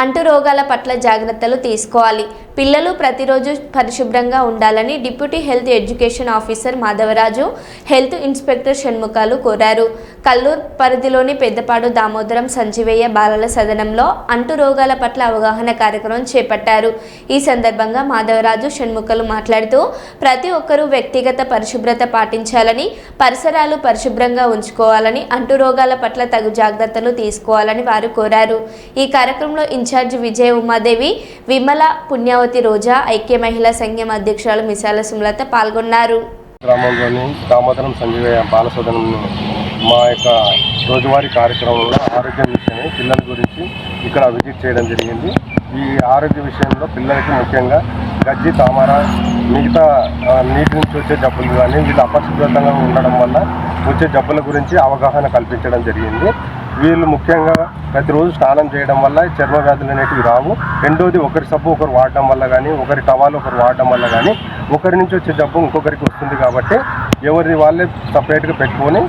అంటు రోగాల పట్ల జాగ్రత్తలు తీసుకోవాలి. పిల్లలు ప్రతిరోజు పరిశుభ్రంగా ఉండాలని deputy health education officer Madhavaraju health inspector Shanmukhalu కోరారు. కల్లూరు పరిధిలోని పెద్దపాడు దామోదరం సంజీవయ్య బాలల సదనంలో అంటు రోగాల పట్ల అవగాహన కార్యక్రమం చేపట్టారు. ఈ సందర్భంగా మాధవరాజు షణ్ముఖలు మాట్లాడుతూ ప్రతి ఒక్కరూ వ్యక్తిగత పరిశుభ్రత పాటించాలని పరిసరాలు పరిశుభ్రంగా ఉంచుకోవాలని అంటు రోగాల పట్ల తగు జాగ్రత్తలు తీసుకోవాలని వారు కోరారు. ఈ కార్యక్రమంలో ఇన్ఛార్జ్ విజయ ఉమాదేవి విమల పుణ్యావతి రోజా ఐక్య మహిళా సంఘం అధ్యక్షురాలు మిసాల సుమలత పాల్గొన్నారు. గ్రామంలోని దామోదరం సంజీవయ్య బాలసదనంను మా యొక్క రోజువారీ కార్యక్రమంలో ఆరోగ్యం విషయమే పిల్లల గురించి ఇక్కడ విజిట్ చేయడం జరిగింది. ఈ ఆరోగ్య విషయంలో పిల్లలకి ముఖ్యంగా గజ్జి తామర మిగతా నీటి నుంచి వచ్చే జబ్బులు కానీ వీళ్ళు అపరిశుభ్రతంగా ఉండడం వల్ల వచ్చే జబ్బుల గురించి అవగాహన కల్పించడం జరిగింది. వీళ్ళు ముఖ్యంగా ప్రతిరోజు స్నానం చేయడం వల్ల చర్మ వ్యాధులు అనేటివి రావు. రెండోది ఒకరి సబ్బు ఒకరు వాడడం వల్ల కానీ ఒకరి టవాలు ఒకరు వాడడం వల్ల కానీ ఒకరి నుంచి వచ్చే జబ్బు ఇంకొకరికి వస్తుంది కాబట్టి ఎవరిది వాళ్ళే సపరేట్గా పెట్టుకొని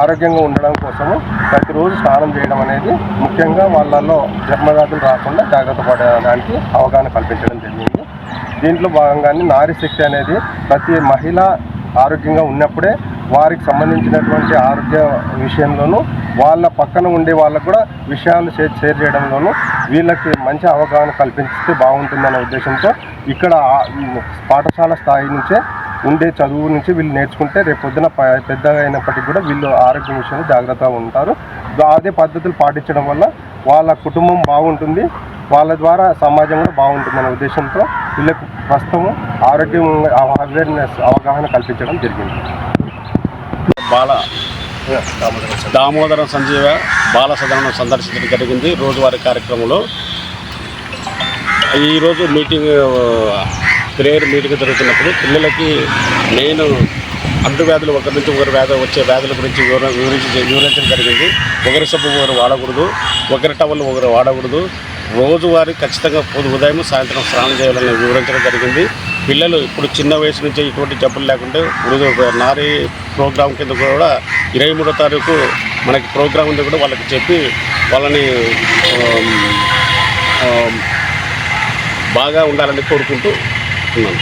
ఆరోగ్యంగా ఉండడం కోసము ప్రతిరోజు స్నానం చేయడం అనేది ముఖ్యంగా వాళ్ళల్లో చర్మ వ్యాధులు రాకుండా జాగ్రత్త పడడానికి అవగాహన కల్పించడం జరిగింది. దీంట్లో భాగంగానే నారీ శక్తి అనేది ప్రతి మహిళ ఆరోగ్యంగా ఉన్నప్పుడే వారికి సంబంధించినటువంటి ఆరోగ్య విషయంలోనూ వాళ్ళ పక్కన ఉండే వాళ్ళకు కూడా విషయాలు షేర్ షేర్ చేయడంలోనూ వీళ్ళకి మంచి అవగాహన కల్పిస్తే బాగుంటుందనే ఉద్దేశంతో ఇక్కడ పాఠశాల స్థాయి నుంచే ఉండే చదువు నుంచి వీళ్ళు నేర్చుకుంటే రేపు పొద్దున పెద్దగా అయినప్పటికీ కూడా వీళ్ళు ఆరోగ్యం విషయంలో జాగ్రత్తగా ఉంటారు. అదే పద్ధతులు పాటించడం వల్ల వాళ్ళ కుటుంబం బాగుంటుంది. వాళ్ళ ద్వారా సమాజం కూడా బాగుంటుందనే ఉద్దేశంతో వీళ్ళకు ప్రస్తుతం ఆరోగ్యం అవేర్నెస్ అవగాహన కల్పించడం జరిగింది. బాల దామోదరం సంజీవ బాల సదనం సందర్శించడం జరిగింది. రోజువారీ కార్యక్రమంలో ఈరోజు మీటింగ్ ప్రేయర్ మీటింగ్ జరుగుతున్నప్పుడు పిల్లలకి నేను అంటువ్యాధులు ఒకరి నుంచి ఒకరి వ్యాధి వచ్చే వ్యాధుల గురించి వివరించి వివరించడం జరిగింది. ఒకరి సబ్బు ఒకరు వాడకూడదు ఒకరి టవల్ ఒకరు వాడకూడదు రోజువారీ ఖచ్చితంగా ఉదయం సాయంత్రం స్నానం చేయాలని వివరించడం జరిగింది. పిల్లలు ఇప్పుడు చిన్న వయసు నుంచే ఇటువంటి జబ్బులు లేకుంటే నారీ ప్రోగ్రాం కింద కూడా ఇరవై మూడో తారీఖు మనకి ప్రోగ్రాం ఉంది కూడా వాళ్ళకి చెప్పి వాళ్ళని బాగా ఉండాలని కోరుకుంటూ ఉన్నాను.